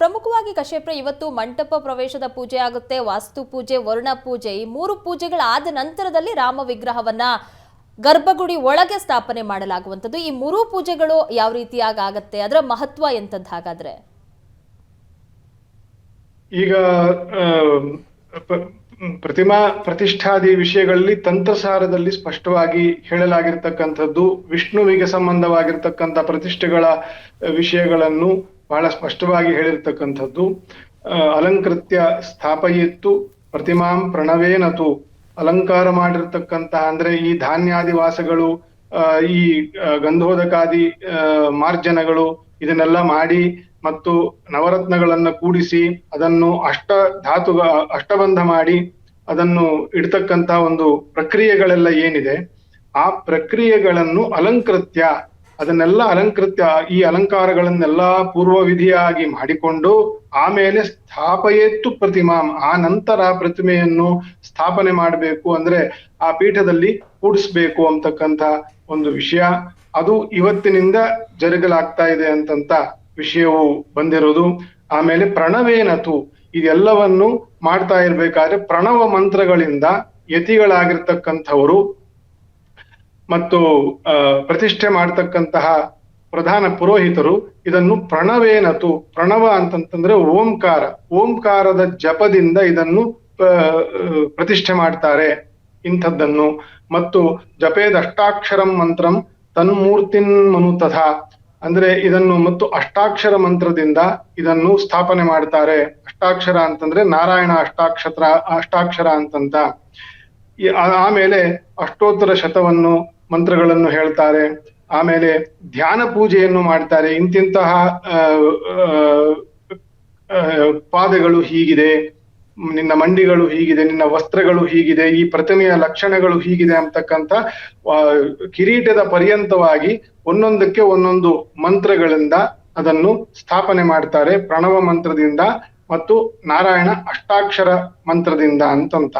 ಪ್ರಮುಖವಾಗಿ ಕಶ್ಯಪ್ರ, ಇವತ್ತು ಮಂಟಪ ಪ್ರವೇಶದ ಪೂಜೆ ಆಗುತ್ತೆ, ವಾಸ್ತು ಪೂಜೆ, ವರ್ಣ ಪೂಜೆ, ಈ ಮೂರು ಪೂಜೆಗಳಾದ ನಂತರದಲ್ಲಿ ರಾಮ ವಿಗ್ರಹವನ್ನ ಗರ್ಭಗುಡಿ ಒಳಗೆ ಸ್ಥಾಪನೆ ಮಾಡಲಾಗುವಂಥದ್ದು. ಈ ಮೂರು ಪೂಜೆಗಳು ಯಾವ ರೀತಿಯಾಗಿ ಆಗತ್ತೆ? ಅದರ ಮಹತ್ವ ಎಂಥದ್ದು ಹಾಗಾದ್ರೆ? ಈಗ ಪ್ರತಿಮಾ ಪ್ರತಿಷ್ಠಾದಿ ವಿಷಯಗಳಲ್ಲಿ ತಂತ್ರಸಾರದಲ್ಲಿ ಸ್ಪಷ್ಟವಾಗಿ ಹೇಳಲಾಗಿರ್ತಕ್ಕಂಥದ್ದು ವಿಷ್ಣುವಿಗೆ ಸಂಬಂಧವಾಗಿರ್ತಕ್ಕಂಥ ಪ್ರತಿಷ್ಠೆಗಳ, ವಿಷಯಗಳನ್ನು ಬಹಳ ಸ್ಪಷ್ಟವಾಗಿ ಹೇಳಿರ್ತಕ್ಕಂಥದ್ದು ಅಲಂಕೃತ್ಯ ಸ್ಥಾಪಯಿತ್ತು, ಪ್ರತಿಮಾಂ ಪ್ರಣವೇನತು, ಅಲಂಕಾರ ಮಾಡಿರ್ತಕ್ಕಂತಹ ಅಂದ್ರೆ ಈ ಧಾನ್ಯಾದಿವಾಸಗಳು ವಾಸಗಳು ಈ ಗಂಧೋದಕಾದಿ ಮಾರ್ಜನಗಳು ಇದನ್ನೆಲ್ಲ ಮಾಡಿ ಮತ್ತು ನವರತ್ನಗಳನ್ನ ಕೂಡಿಸಿ ಅದನ್ನು ಅಷ್ಟ ಧಾತು ಅಷ್ಟಬಂಧ ಮಾಡಿ ಅದನ್ನು ಇಡ್ತಕ್ಕಂತ ಒಂದು ಪ್ರಕ್ರಿಯೆಗಳೆಲ್ಲ ಏನಿದೆ, ಆ ಪ್ರಕ್ರಿಯೆಗಳನ್ನು ಅಲಂಕೃತ್ಯ ಅದನ್ನೆಲ್ಲ ಅಲಂಕೃತ ಈ ಅಲಂಕಾರಗಳನ್ನೆಲ್ಲ ಪೂರ್ವ ವಿಧಿಯಾಗಿ ಮಾಡಿಕೊಂಡು ಆಮೇಲೆ ಸ್ಥಾಪಯೇತ್ತು ಪ್ರತಿಮಾಂ, ಆ ನಂತರ ಪ್ರತಿಮೆಯನ್ನು ಸ್ಥಾಪನೆ ಮಾಡಬೇಕು ಅಂದ್ರೆ ಆ ಪೀಠದಲ್ಲಿ ಕೂಡಿಸ್ಬೇಕು ಅಂತಕ್ಕಂಥ ಒಂದು ವಿಷಯ. ಅದು ಇವತ್ತಿನಿಂದ ಜರುಗಲಾಗ್ತಾ ಇದೆ ಅಂತಂತ ವಿಷಯವು ಬಂದಿರೋದು. ಆಮೇಲೆ ಪ್ರಣವೇನತು? ಇದೆಲ್ಲವನ್ನು ಮಾಡ್ತಾ ಇರ್ಬೇಕಾದ್ರೆ ಪ್ರಣವ ಮಂತ್ರಗಳಿಂದ ಯತಿಗಳಾಗಿರ್ತಕ್ಕಂಥವರು ಮತ್ತು ಪ್ರತಿಷ್ಠೆ ಮಾಡತಕ್ಕಂತಹ ಪ್ರಧಾನ ಪುರೋಹಿತರು ಇದನ್ನು ಪ್ರಣವೇನತು ಪ್ರಣವ ಅಂತಂತಂದ್ರೆ ಓಂಕಾರ, ಓಂಕಾರದ ಜಪದಿಂದ ಇದನ್ನು ಪ್ರತಿಷ್ಠೆ ಮಾಡ್ತಾರೆ ಇಂಥದ್ದನ್ನು. ಮತ್ತು ಜಪೇದ ಅಷ್ಟಾಕ್ಷರಂ ಮಂತ್ರಂ ತನ್ಮೂರ್ತಿನ್ ಮನು ತಥಾ. ಅಂದ್ರೆ ಇದನ್ನು ಮತ್ತು ಅಷ್ಟಾಕ್ಷರ ಮಂತ್ರದಿಂದ ಇದನ್ನು ಸ್ಥಾಪನೆ ಮಾಡ್ತಾರೆ. ಅಷ್ಟಾಕ್ಷರ ಅಂತಂದ್ರೆ ನಾರಾಯಣ ಅಷ್ಟಾಕ್ಷರ ಅಷ್ಟಾಕ್ಷರ ಅಂತಂತ. ಆಮೇಲೆ ಅಷ್ಟೋತ್ತರ ಶತವನ್ನು ಮಂತ್ರಗಳನ್ನು ಹೇಳ್ತಾರೆ. ಆಮೇಲೆ ಧ್ಯಾನ ಪೂಜೆಯನ್ನು ಮಾಡ್ತಾರೆ. ಇಂತಿಂತಹ ಪಾದಗಳು ಹೀಗಿದೆ, ನಿನ್ನ ಮಂಡಿಗಳು ಹೀಗಿದೆ, ನಿನ್ನ ವಸ್ತ್ರಗಳು ಹೀಗಿದೆ, ಈ ಪ್ರತಿಮೆಯ ಲಕ್ಷಣಗಳು ಹೀಗಿದೆ ಅಂತಕ್ಕಂಥ ಕಿರೀಟದ ಪರ್ಯಂತವಾಗಿ ಒಂದೊಂದಕ್ಕೆ ಒಂದೊಂದು ಮಂತ್ರಗಳಿಂದ ಅದನ್ನು ಸ್ಥಾಪನೆ ಮಾಡ್ತಾರೆ. ಪ್ರಣವ ಮಂತ್ರದಿಂದ ಮತ್ತು ನಾರಾಯಣ ಅಷ್ಟಾಕ್ಷರ ಮಂತ್ರದಿಂದ ಅಂತಂತ.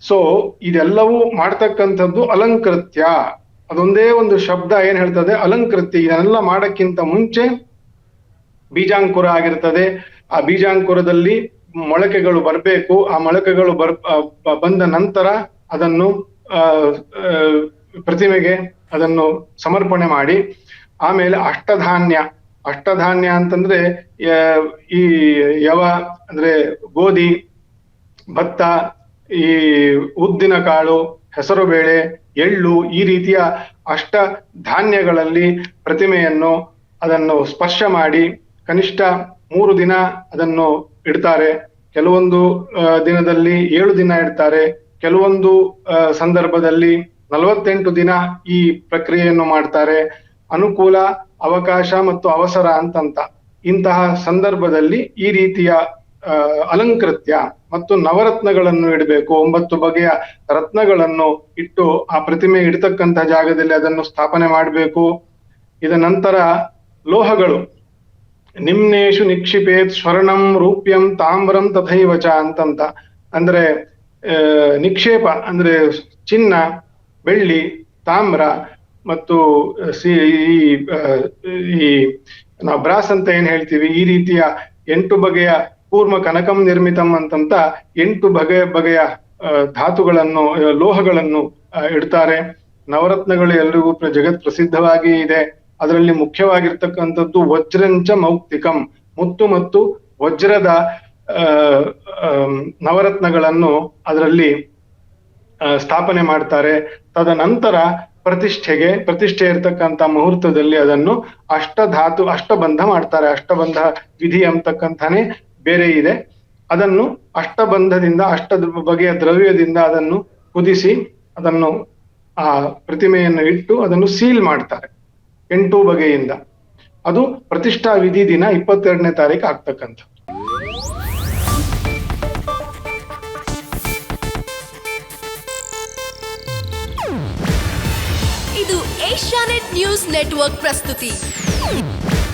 ಸೊ ಇದೆಲ್ಲವೂ ಮಾಡ್ತಕ್ಕಂಥದ್ದು ಅಲಂಕೃತ್ಯ. ಅದೊಂದೇ ಒಂದು ಶಬ್ದ ಏನ್ ಹೇಳ್ತದೆ? ಅಲಂಕೃತ್ಯ. ಇದನ್ನೆಲ್ಲ ಮಾಡಕ್ಕಿಂತ ಮುಂಚೆ ಬೀಜಾಂಕುರ ಆಗಿರ್ತದೆ. ಆ ಬೀಜಾಂಕುರದಲ್ಲಿ ಮೊಳಕೆಗಳು ಬರಬೇಕು. ಆ ಮೊಳಕೆಗಳು ಬರ್ ಬಂದ ನಂತರ ಅದನ್ನು ಪ್ರತಿಮೆಗೆ ಅದನ್ನು ಸಮರ್ಪಣೆ ಮಾಡಿ. ಆಮೇಲೆ ಅಷ್ಟಧಾನ್ಯ. ಅಷ್ಟಧಾನ್ಯ ಅಂತಂದ್ರೆ ಈ ಯವ, ಅಂದ್ರೆ ಗೋಧಿ, ಭತ್ತ ಈ ಉದ್ದಿನ ಕಾಳು ಹೆಸರುಬೇಳೆ ಎಳ್ಳು ಈ ರೀತಿಯ ಅಷ್ಟ ಧಾನ್ಯಗಳಲ್ಲಿ ಪ್ರತಿಮೆಯನ್ನು ಅದನ್ನು ಸ್ಪರ್ಶ ಮಾಡಿ ಕನಿಷ್ಠ ಮೂರು ದಿನ ಅದನ್ನು ಇಡ್ತಾರೆ. ಕೆಲವೊಂದು ದಿನದಲ್ಲಿ ಏಳು ದಿನ ಇಡ್ತಾರೆ. ಕೆಲವೊಂದು ಸಂದರ್ಭದಲ್ಲಿ ನಲವತ್ತೆಂಟು ದಿನ ಈ ಪ್ರಕ್ರಿಯೆಯನ್ನು ಮಾಡ್ತಾರೆ. ಅನುಕೂಲ, ಅವಕಾಶ ಮತ್ತು ಅವಸರ ಅಂತಂತ ಇಂತಹ ಸಂದರ್ಭದಲ್ಲಿ ಈ ರೀತಿಯ ಅಲಂಕೃತ್ಯ ಮತ್ತು ನವರತ್ನಗಳನ್ನು ಇಡಬೇಕು. ಒಂಬತ್ತು ಬಗೆಯ ರತ್ನಗಳನ್ನು ಇಟ್ಟು ಆ ಪ್ರತಿಮೆ ಇಡತಕ್ಕಂಥ ಜಾಗದಲ್ಲಿ ಅದನ್ನು ಸ್ಥಾಪನೆ ಮಾಡಬೇಕು. ಇದ ನಂತರ ಲೋಹಗಳು. ನಿಮ್ನೇಶು ನಿಕ್ಷಿಪೇತ್ ಸ್ವರ್ಣಂ ರೂಪ್ಯಂ ತಾಮ್ರಂ ತಥೈವಚ ಅಂತಂತ. ಅಂದ್ರೆ ನಿಕ್ಷೇಪ, ಅಂದ್ರೆ ಚಿನ್ನ, ಬೆಳ್ಳಿ, ತಾಮ್ರ ಮತ್ತು ಈ, ನಾವು ಬ್ರಾಸ್ ಅಂತ ಏನ್ ಹೇಳ್ತೀವಿ? ಈ ರೀತಿಯ ಎಂಟು ಬಗೆಯ ಕೂರ್ಮ ಕನಕಂ ನಿರ್ಮಿತಂ ಅಂತಂತ ಎಂಟು ಬಗೆಯ ಬಗೆಯ ಧಾತುಗಳನ್ನು ಲೋಹಗಳನ್ನು ಇಡ್ತಾರೆ. ನವರತ್ನಗಳು ಎಲ್ರಿಗೂ ಜಗತ್ ಪ್ರಸಿದ್ಧವಾಗಿ ಇದೆ. ಅದರಲ್ಲಿ ಮುಖ್ಯವಾಗಿರ್ತಕ್ಕಂಥದ್ದು ವಜ್ರಂಚ ಮೌಕ್ತಿಕಂ. ಮುತ್ತು ಮತ್ತು ವಜ್ರದ ನವರತ್ನಗಳನ್ನು ಅದರಲ್ಲಿ ಸ್ಥಾಪನೆ ಮಾಡ್ತಾರೆ. ತದನಂತರ ಪ್ರತಿಷ್ಠೆಗೆ, ಪ್ರತಿಷ್ಠೆ ಇರತಕ್ಕಂತ ಮುಹೂರ್ತದಲ್ಲಿ ಅದನ್ನು ಅಷ್ಟಧಾತು, ಅಷ್ಟಬಂಧ ಮಾಡ್ತಾರೆ. ಅಷ್ಟಬಂಧ ವಿಧಿ ಅಂತಕ್ಕಂತಾನೆ ಬೇರೆ ಇದೆ. ಅದನ್ನು ಅಷ್ಟಬಂಧದಿಂದ, ಅಷ್ಟ ಬಗೆಯ ದ್ರವ್ಯದಿಂದ ಅದನ್ನು ಕುದಿಸಿ, ಅದನ್ನು ಆ ಪ್ರತಿಮೆಯನ್ನು ಇಟ್ಟು ಅದನ್ನು ಸೀಲ್ ಮಾಡ್ತಾರೆ ಎಂಟು ಬಗೆಯಿಂದ. ಅದು ಪ್ರತಿಷ್ಠಾ ವಿಧಿ ದಿನ ಇಪ್ಪತ್ತೆರಡನೇ ತಾರೀಕು ಆಗ್ತಕ್ಕಂಥ ಇದು ಏಷ್ಯಾನೆಟ್ ನ್ಯೂಸ್ ನೆಟ್ವರ್ಕ್ ಪ್ರಸ್ತುತಿ.